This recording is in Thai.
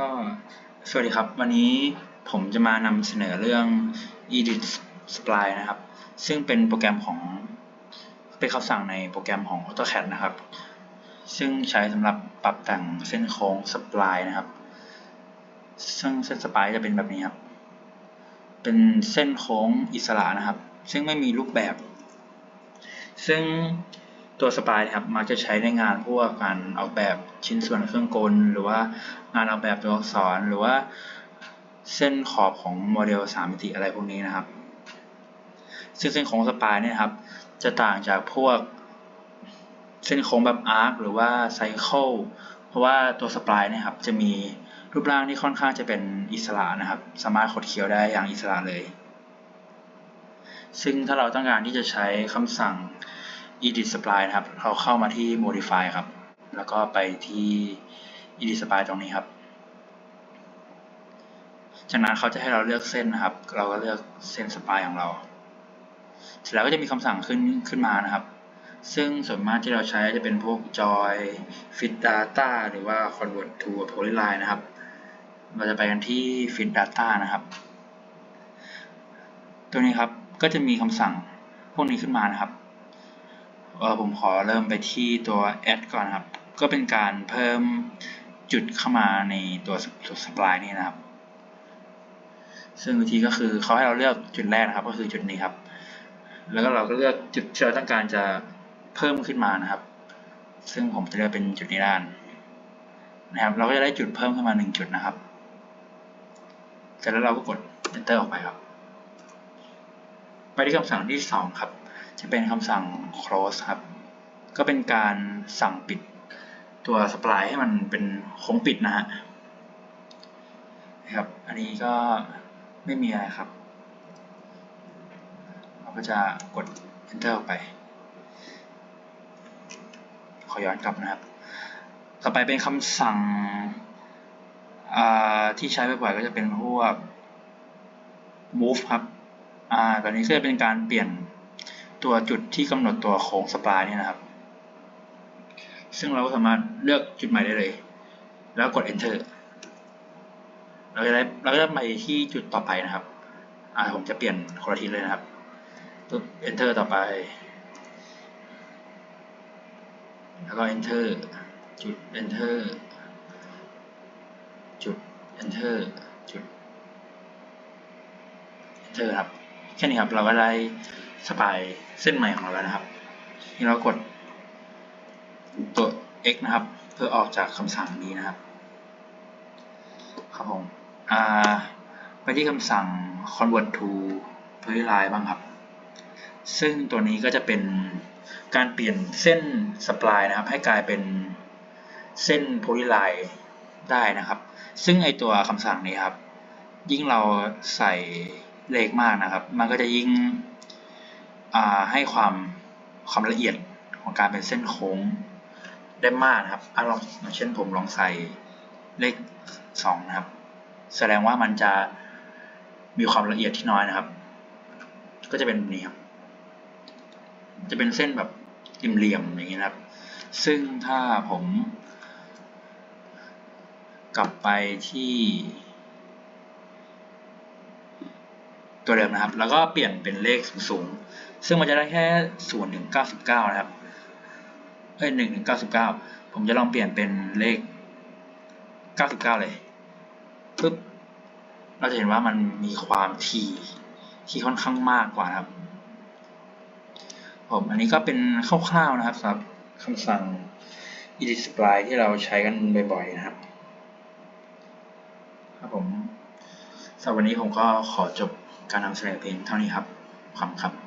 ก็สวัสดีครับ วันนี้ผมจะมานำเสนอเรื่อง edit spline นะครับ ซึ่งเป็นโปรแกรมของเป็นคำสั่งในโปรแกรมของ AutoCAD นะครับ ซึ่งใช้สำหรับปรับแต่งเส้นโค้ง spline นะครับ ซึ่งเส้น spline จะเป็นแบบนี้ครับ เป็นเส้นโค้งอิสระนะครับ ซึ่งไม่มีรูปแบบ ซึ่ง ตัวสปายนะครับมักจะใช้ในงานพวกการออกแบบชิ้นส่วนเครื่องกล หรือว่างานออกแบบตัวอักษรหรือว่าเส้นขอบของโมเดลสามมิติอะไรพวกนี้นะครับ ซึ่งเส้นโค้งสปายเนี่ยครับ จะต่างจากพวกเส้นโค้งแบบอาร์คหรือว่าไซเคิลเพราะว่าตัวสปายเนี่ยครับจะมีรูปร่างที่ค่อนข้างจะเป็นอิสระนะครับ สามารถขดเคี้ยวได้อย่างอิสระเลย ซึ่งถ้าเราต้องการที่จะใช้คำสั่ง edit spline นะครับ เราเข้ามาที่ modify ครับ แล้วก็ไปที่ edit spline ตรงนี้ครับ จากนั้นเขาจะให้เราเลือกเส้นนะครับ เราก็เลือกเส้น spline ของเรา เสร็จแล้วก็จะมีคำสั่งขึ้นขึ้นมานะครับ ซึ่งส่วนมากที่เราใช้จะเป็นพวก joy fit data หรือว่า convert to polyline นะครับ เราจะไปกันที่ fit data นะครับ ตัวนี้ครับ ก็จะมีคำสั่งพวกนี้ขึ้นมานะครับ เออผมขอเริ่มไปที่ตัว add ก่อนครับ ก็เป็นการเพิ่มจุดเข้ามาในตัวตัว supply นี่นะครับ ซึ่งวิธีก็คือเขาให้เราเลือกจุดแรกนะครับ ก็คือจุดนี้ครับ แล้วก็เราก็เลือกจุดที่เราต้องการจะเพิ่มขึ้นมานะครับ ซึ่งผมจะเลือกเป็นจุดนี้ด้านนะครับ เราก็จะได้จุดเพิ่มขึ้นมาหนึ่งจุดนะครับเสร็จแล้วเราก็กด enter ออกไปครับ ไปที่คำสั่งที่สองครับ จะเป็นคำสั่ง close ครับ ก็เป็นการสั่งปิดตัว spline ให้มันเป็นคงปิดนะฮะครับ อันนี้ก็ไม่มีอะไรครับ เราก็จะกด enter ออกไป ขอย้อนกลับนะครับ ต่อไปเป็นคำสั่งที่ใช้บ่อยๆก็จะเป็นพวก move ครับ อ่า ตอนนี้ก็จะเป็นการเปลี่ยน ตัวจุดที่กำหนดตัวโค้งสปายนี่ยนะครับ ซึ่งเราก็สามารถเลือกจุดใหม่ได้เลย แล้วกด enter เราจะได้เราจะไปที่จุดต่อไปนะครับอ่าผมจะเปลี่ยนคนละทีเลยนะครับปุ๊บ enter ต่อไป แล้วก็ enter จุด enter จุด enter จุด enter ครับ แค่นี้ครับ เราก็ได้ สปายเส้นใหม่ของเราแล้วนะครับ ที่เรากดตัว x นะครับ เพื่อออกจากคำสั่งนี้นะครับ ครับผมไปที่คำสั่ง convert to polyline บ้างครับ ซึ่งตัวนี้ก็จะเป็นการเปลี่ยนเส้นสปายนะครับ ให้กลายเป็นเส้น polyline ได้นะครับ ซึ่งไอตัวคำสั่งนี้ครับ ยิ่งเราใส่เลขมากนะครับ มันก็จะยิ่ง ให้ความความละเอียดของการเป็นเส้นโค้งได้มากนะครับอลองเช่นผมลองใส่เลขสองนะครับ แสดงว่ามันจะมีความละเอียดที่น้อยนะครับ ก็จะเป็นแบบนี้ครับ จะเป็นเส้นแบบเหลี่ยมๆอย่างนี้นะครับ ซึ่งถ้าผม กลับไปที่ ตัวเดิมนะครับ แล้วก็เปลี่ยนเป็นเลขสูงๆซึ่งมันจะได้แค่ศูนย์ถึงเก้าสิบเก้านะครับเอ้ยหนึ่งถึงเก้าสิบเก้าผมจะลองเปลี่ยนเป็นเลขเก้าสิบเก้าเลยปึ๊บเราจะเห็นว่ามันมีความถี่ที่ค่อนข้างมากกว่าครับ ผมอันนี้ก็เป็นคร่าวๆนะครับสำหรับคำสั่ง edit spline ที่เราใช้กันบ่อยๆนะครับ ครับผมสำหรับวันนี้ผมก็ขอจบ การนำเสนอเพียงเท่านี้ครับขอบคุณครับ